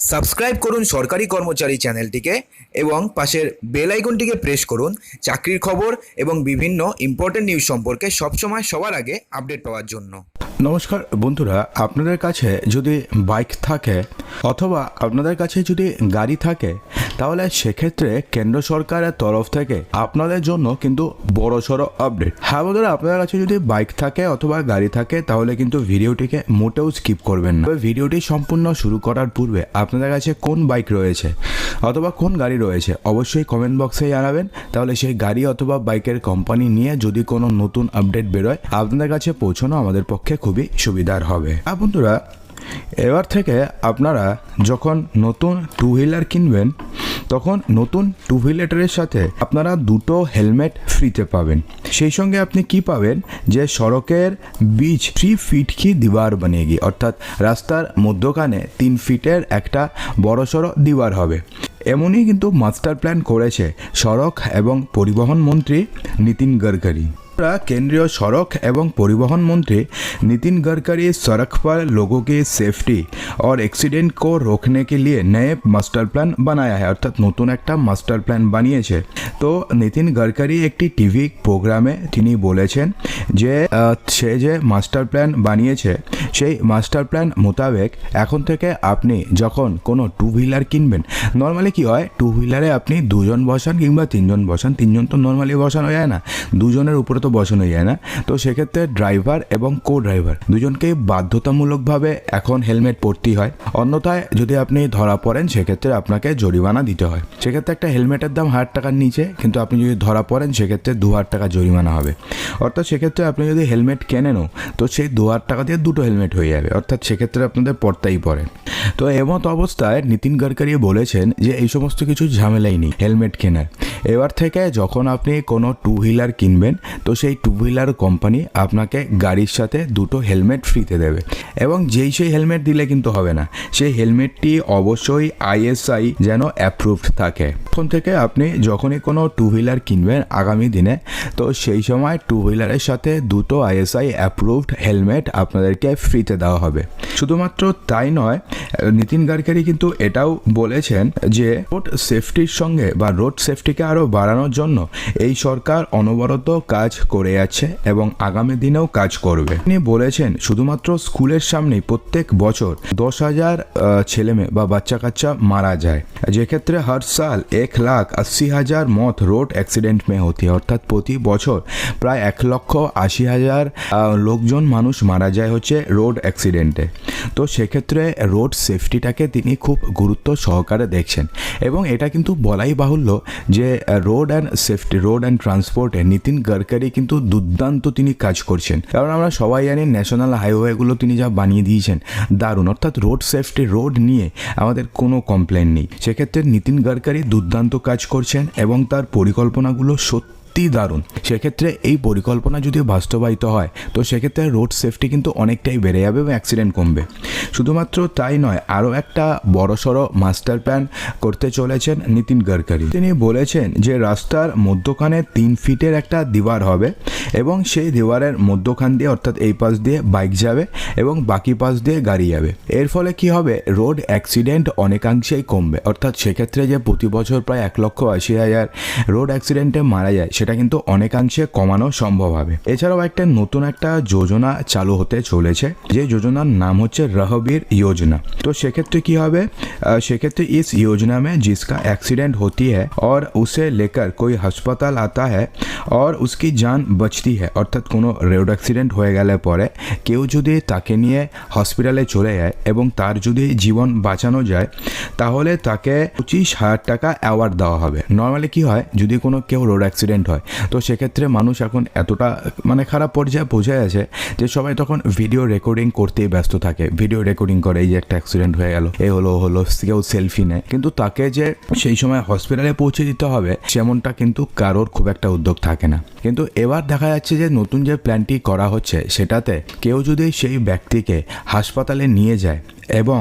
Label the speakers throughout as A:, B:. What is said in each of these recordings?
A: Subscribe করুন সরকারি কর্মচারী চ্যানেলটিকে এবং পাশের বেল আইকনটিকে প্রেস করুন চাকরির খবর এবং বিভিন্ন ইম্পর্টেন্ট নিউজ সম্পর্কে সবসময় সবার আগে আপডেট পাওয়ার জন্য।
B: নমস্কার বন্ধুরা, আপনাদের কাছে যদি বাইক থাকে অথবা আপনাদের কাছে যদি গাড়ি থাকে, তাহলে সেক্ষেত্রে কেন্দ্র সরকারের তরফ থেকে আপনাদের জন্য কিন্তু বড় সড়ো আপডেট হ্যাঁ বন্ধুরা, আপনাদের কাছে যদি বাইক থাকে অথবা গাড়ি থাকে, তাহলে কিন্তু ভিডিওটিকে মোটেও স্কিপ করবেন না। ভিডিওটি সম্পূর্ণ শুরু করার পূর্বে আপনাদের কাছে কোন বাইক রয়েছে অথবা কোন গাড়ি রয়েছে, অবশ্যই কমেন্ট বক্সে জানাবেন। তাহলে সেই গাড়ি অথবা বাইকের কোম্পানি নিয়ে যদি কোনো নতুন আপডেট বেরোয়, আপনাদের কাছে পৌঁছানো আমাদের পক্ষে খুবই সুবিধার হবে। আর বন্ধুরা এবার থেকে আপনারা যখন নতুন টু হুইলার কিনবেন, তখন নতুন টু হুইলারের সাথে আপনারা দুটো হেলমেট ফ্রিতে পাবেন। সেই সঙ্গে আপনি কি পাবেন? যে সড়কের বীজ থ্রি ফিট কি দিবার বানিয়েগি অর্থাৎ রাস্তার মধ্যখানে তিন ফিটের একটা বড়সড় দিবার হবে। এমনই কিন্তু মাস্টার প্ল্যান করেছে সড়ক এবং পরিবহন মন্ত্রী নীতিন গডকরি। আমরা केंद्रीय सड़क एवं परिवहन मंत्री नितिन गडकरी सड़क पर लोगों की सेफ्टी और एक्सीडेंट को रोकने के लिए नए मास्टर प्लान बनाया है অর্থাৎ নতুন একটা মাস্টার প্ল্যান বানিয়েছে তো নিতিন গডকরি একটি টিভি প্রোগ্রামে তিনি বলেছেন যে আহ, সে যে মাস্টার প্ল্যান বানিয়েছে সেই মাস্টার প্ল্যান মোতাবেক এখন থেকে আপনি যখন কোনো টু হুইলার কিনবেন নর্মালি কি হয়? টু হুইলারে আপনি দুজন বসান কিংবা তিনজন বসান। তিনজন তো নর্মালি বসানো যায় না। দুজনের উপরে তো বসানো যায় না। তো সেক্ষেত্রে ড্রাইভার এবং কো ড্রাইভার দুজনকেই বাধ্যতামূলকভাবে এখন হেলমেট পরতেই হয়। অন্যথায় যদি আপনি ধরা পড়েন, সেক্ষেত্রে আপনাকে জরিমানা দিতে হয়। সেক্ষেত্রে একটা হেলমেটের দাম হাজার টাকার নিচে, কিন্তু আপনি যদি ধরা পড়েন, সেক্ষেত্রে দু হাজার টাকা জরিমানা হবে। অর্থাৎ সেক্ষেত্রে আপনি যদি হেলমেট কেনেনও, তো সেই দু হাজার টাকা দিয়ে দুটো হেলমেট হয়ে যাবে। অর্থাৎ সেক্ষেত্রে আপনাদের পড়তেই পড়ে। তো এমত অবস্থায় নীতিন গডকরি বলেছেন যে, এই সমস্ত কিছু ঝামেলাই নেই, হেলমেট কেনার। এবার থেকে যখন আপনি কোনো টু হুইলার কিনবেন, তো সেই টু হুইলার কোম্পানি আপনাকে গাড়ির সাথে দুটো হেলমেট ফ্রিতে দেবে। এবং যেই সেই হেলমেট দিলে কিন্তু হবে না। সেই হেলমেটটি অবশ্যই আইএসআই যেন অ্যাপ্রুভড থাকে। এখন থেকে আপনি যখনই কোনো টু হুইলার কিনবেন আগামী দিনে, তো সেই সময় টু হুইলারের সাথে দুটো আইএসআই অ্যাপ্রুভড হেলমেট আপনাদেরকে ফ্রিতে দেওয়া হবে। শুধুমাত্র তাই নয়, নীতিন গডকরি কিন্তু এটাও বলেছেন যে রোড সেফটির সঙ্গে বা রোড সেফটিকে আরও বাড়ানোর জন্য এই সরকার অনবরত কাজ করে যাচ্ছে এবং আগামী দিনেও কাজ করবে। তিনি বলেছেন, শুধুমাত্র স্কুলের সামনেই প্রত্যেক বছর দশ হাজার ছেলে মেয়ে বা বাচ্চা কাচ্চা মারা যায়। যেক্ষেত্রে হর সাল এক লাখ আশি হাজার মত রোড অ্যাক্সিডেন্ট মে হতি অর্থাৎ প্রতি বছর প্রায় এক লক্ষ আশি হাজার লোকজন, মানুষ মারা যায় হচ্ছে রোড অ্যাক্সিডেন্টে তো সেক্ষেত্রে রোড সেফটিটাকে তিনি খুব গুরুত্ব সহকারে দেখছেন। এবং এটা কিন্তু বলাই বাহুল্য যে road and safety road and ট্রান্সপোর্টে Nitin Gadkari কিন্তু দুর্দান্ত তিনি কাজ করছেন। কারণ আমরা সবাই জানি ন্যাশনাল হাইওয়েগুলো তিনি যা বানিয়ে দিয়েছেন, দারুণ। অর্থাৎ রোড সেফটি রোড নিয়ে আমাদের কোনো কমপ্লেন নেই। সেক্ষেত্রে নীতিন গড়কারি দুর্দান্ত কাজ করছেন এবং তার পরিকল্পনাগুলো সত্যি সত্যি দারুণ। সেক্ষেত্রে এই পরিকল্পনা যদি বাস্তবায়িত হয়, তো সেক্ষেত্রে রোড সেফটি কিন্তু অনেকটাই বেড়ে যাবে এবং অ্যাক্সিডেন্ট কমবে। শুধুমাত্র তাই নয়, আরও একটা বড়সড় মাস্টার প্ল্যান করতে চলেছেন নীতিন গাডকারি। তিনি বলেছেন যে রাস্তার মধ্যখানে তিন ফিটের একটা দিবার হবে। এবং সেই দেওয়ারের মধ্যখান দিয়ে অর্থাৎ এই পাশ দিয়ে বাইক যাবে এবং বাকি পাশ দিয়ে গাড়ি যাবে এর ফলে কি হবে রোড অ্যাক্সিডেন্ট অনেকাংশেই কমবে অর্থাৎ সেক্ষেত্রে যে প্রতি বছর প্রায় এক লক্ষ আশি হাজার রোড অ্যাক্সিডেন্টে মারা যায় সেটা কিন্তু অনেকাংশে কমানো সম্ভব হবে এছাড়াও একটা নতুন একটা যোজনা চালু হতে চলেছে যে যোজনার নাম হচ্ছে রহবীর योजना तो সেক্ষেত্রে কি হবে अ, সেক্ষেত্রে इस योजना में जिसका एक्सीडेंट होती है और उसे लेकर कोई अस्पताल आता है और उसकी जान পিএইচডি হ্যাঁ অর্থাৎ কোনো রোড অ্যাক্সিডেন্ট হয়ে গেলে পরে কেউ যদি তাকে নিয়ে হসপিটালে চলে যায় এবং তার যদি জীবন বাঁচানো যায়, তাহলে তাকে পঁচিশ হাজার টাকা অ্যাওয়ার্ড দেওয়া হবে। নর্মালি কি হয়, যদি কোনো কেউ রোড অ্যাক্সিডেন্ট হয়, তো সেক্ষেত্রে মানুষ এখন এতটা মানে খারাপ পর্যায়ে বোঝা যাচ্ছে যে সবাই তখন ভিডিও রেকর্ডিং করতেই ব্যস্ত থাকে। ভিডিও রেকর্ডিং করে, এই যে একটা অ্যাক্সিডেন্ট হয়ে গেল, এ হলো হলো, কেউ সেলফি নেয়। কিন্তু তাকে যে সেই সময় হসপিটালে পৌঁছে দিতে হবে, সেমনটা কিন্তু কারোর খুব একটা উদ্যোগ থাকে না। কিন্তু এবার দেখা যাচ্ছে যে নতুন যে প্ল্যানটি করা হচ্ছে, সেটাতে কেউ যদি সেই ব্যক্তিকে হাসপাতালে নিয়ে যায় এবং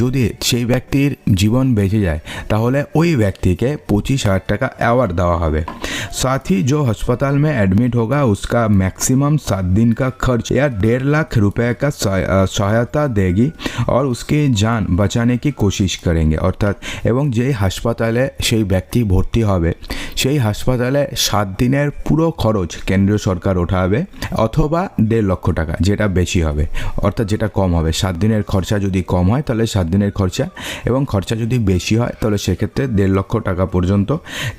B: যদি সেই ব্যক্তির জীবন বেঁচে যায়, তাহলে ওই ব্যক্তিকে পঁচিশ হাজার টাকা অ্যাওয়ার্ড দেওয়া হবে। সাথী যে হাসপাতাল মে অ্যাডমিট হোগা, উসকা ম্যাক্সিমাম সাত দিন কা খরচ खर्च या লাখ लाख কা সহায়তা দেগি আর উসকে জান বাঁচানে কি কোশিশ করেন অর্থাৎ, এবং যেই হাসপাতালে সেই ব্যক্তি ভর্তি হবে সেই হাসপাতালে সাত দিনের পুরো খরচ কেন্দ্রীয় সরকার ওঠাবে অথবা দেড় লক্ষ টাকা যেটা বেশি হবে অর্থাৎ যেটা কম হবে সাত দিনের খরচা যদি কম হয় তাহলে সাত দিনের খরচা এবং খরচা যদি বেশি হয় তাহলে সেক্ষেত্রে দেড় লক্ষ টাকা পর্যন্ত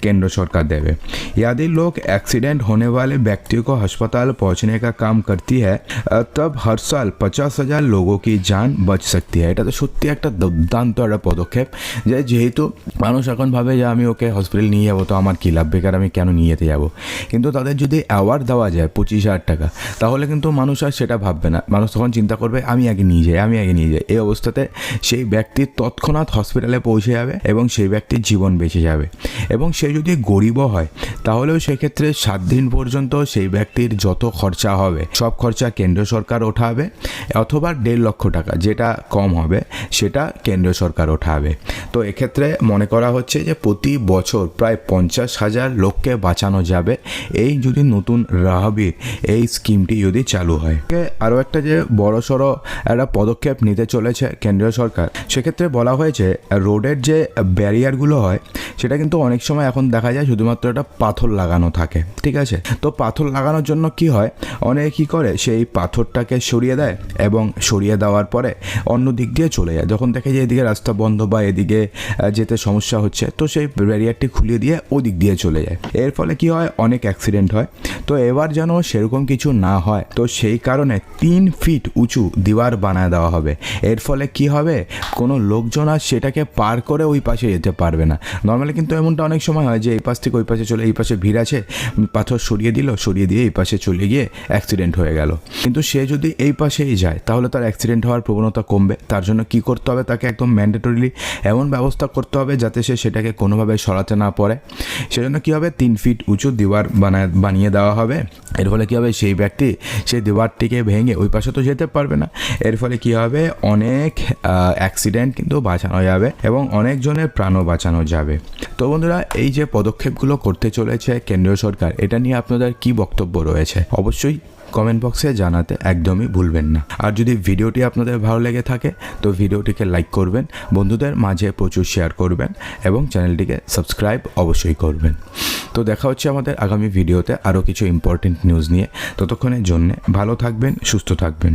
B: কেন্দ্র সরকার দেবে यदि लोग एक्सीडेंट होने वाले व्यक्तियों को अस्पताल पहुंचने का काम करती है अ, तब हर साल पचास हजार लोगों की जान बच सकती है এটা তো সত্যি একটা দুর্দান্ত একটা পদক্ষেপ যে যেহেতু মানুষ এখন ভাবে যে আমি ওকে হসপিটাল নিয়ে যাবো তো আমার কী লাভ বেকার আমি কেন নিয়ে যেতে যাব? কিন্তু তাদের যদি অ্যাওয়ার্ড দেওয়া যায় পঁচিশ হাজার টাকা, তাহলে কিন্তু মানুষ আর সেটা ভাববে না। মানুষ তখন চিন্তা করবে, আমি আগে নিয়ে যাই, আমি আগে নিয়ে যাই। এই অবস্থাতে সেই ব্যক্তি তৎক্ষণাৎ হসপিটালে পৌঁছে যাবে এবং সেই ব্যক্তির জীবন বেঁচে যাবে। এবং সে যদি গরিবও হয়, তাহলেও সেক্ষেত্রে সাত দিন পর্যন্ত সেই ব্যক্তির যত খরচা হবে, সব খরচা কেন্দ্র সরকার ওঠাবে, অথবা দেড় লক্ষ টাকা, যেটা কম হবে, সেটা কেন্দ্র সরকার ওঠাবে। তো এক্ষেত্রে মনে করা হচ্ছে যে প্রতি বছর প্রায় পঞ্চাশ হাজার লোককে বাঁচানো যাবে এই যদি নতুন রাহাবির এই স্কিমটি যদি চালু হয়। আরও একটা যে বড় সড়ো একটা পদক্ষেপ নিতে চলেছে কেন্দ্রীয় সরকার, সেক্ষেত্রে বলা হয়েছে, রোডের যে ব্যারিয়ারগুলো হয় সেটা কিন্তু অনেক সময় এখন দেখা যায় শুধুমাত্র একটা পাথর লাগানো থাকে, ঠিক আছে? তো পাথর লাগানোর জন্য কি হয়? অনেকে কী করে? সেই পাথরটাকে সরিয়ে দেয় এবং সরিয়ে দেওয়ার পরে অন্য দিক দিয়ে চলে যায়। যখন দেখে যে এদিকে রাস্তা বন্ধ বা এদিকে যেতে সমস্যা হচ্ছে, তো সেই ব্যারিয়ারটি খুলিয়ে দিয়ে ওদিক দিয়ে চলে যায়। এর ফলে কি হয়? অনেক অ্যাক্সিডেন্ট হয়। তো এবার যেন সেরকম কিছু না হয়, তো সেই কারণে তিন ফিট উঁচু দিওয়ার বানায় দেওয়া হবে। এর ফলে কি হবে? কোনো লোকজন আর সেটাকে পার করে ওই পাশে যেতে পারবে না। নর্মালি কিন্তু এমনটা অনেক সময় হয় যে এই পাশ থেকে ওই পাশে চলে, এই পাশে ভিড় আছে, পাথর সরিয়ে দিল, সরিয়ে দিয়ে এই পাশে চলে গিয়ে অ্যাক্সিডেন্ট হয়ে গেল। কিন্তু সে যদি এই পাশেই যায়, তাহলে তার অ্যাক্সিডেন্ট হওয়ার প্রবণতা কমবে। তার জন্য কি করতে হবে তাকে একদম ম্যান্ডেটরিলি এমন ব্যবস্থা করতে হবে যাতে সে সেটাকে কোনোভাবে সরাতে না পারে। সেজন্য কী হবে? তিন ফিট উঁচু দিওয়ার বানায়, বানিয়ে দেওয়া হবে। এর ফলে কী হবে? সেই ব্যক্তি সেই দেওয়ারটিকে ভেঙে ওই পাশে তো যেতে পারবে না। এর ফলে কী হবে? অনেক অ্যাক্সিডেন্ট কিন্তু বাঁচানো যাবে এবং অনেকজনের প্রাণও বাঁচানো যাবে। তো বন্ধুরা, এই যে পদক্ষেপগুলো করতে চলেছে কেন্দ্রীয় সরকার, এটা নিয়ে আপনাদের কি বক্তব্য রয়েছে? অবশ্যই কমেন্ট বক্সে জানাতে একদমই ভুলবেন না। আর যদি ভিডিওটি আপনাদের ভালো লেগে থাকে, তো ভিডিওটিকে লাইক করবেন, বন্ধুদের মাঝে প্রচুর শেয়ার করবেন এবং চ্যানেলটিকে সাবস্ক্রাইব অবশ্যই করবেন। তো দেখা হচ্ছে আমাদের আগামী ভিডিওতে আরও কিছু ইম্পর্টেন্ট নিউজ নিয়ে। ততক্ষণের জন্যে ভালো থাকবেন, সুস্থ থাকবেন।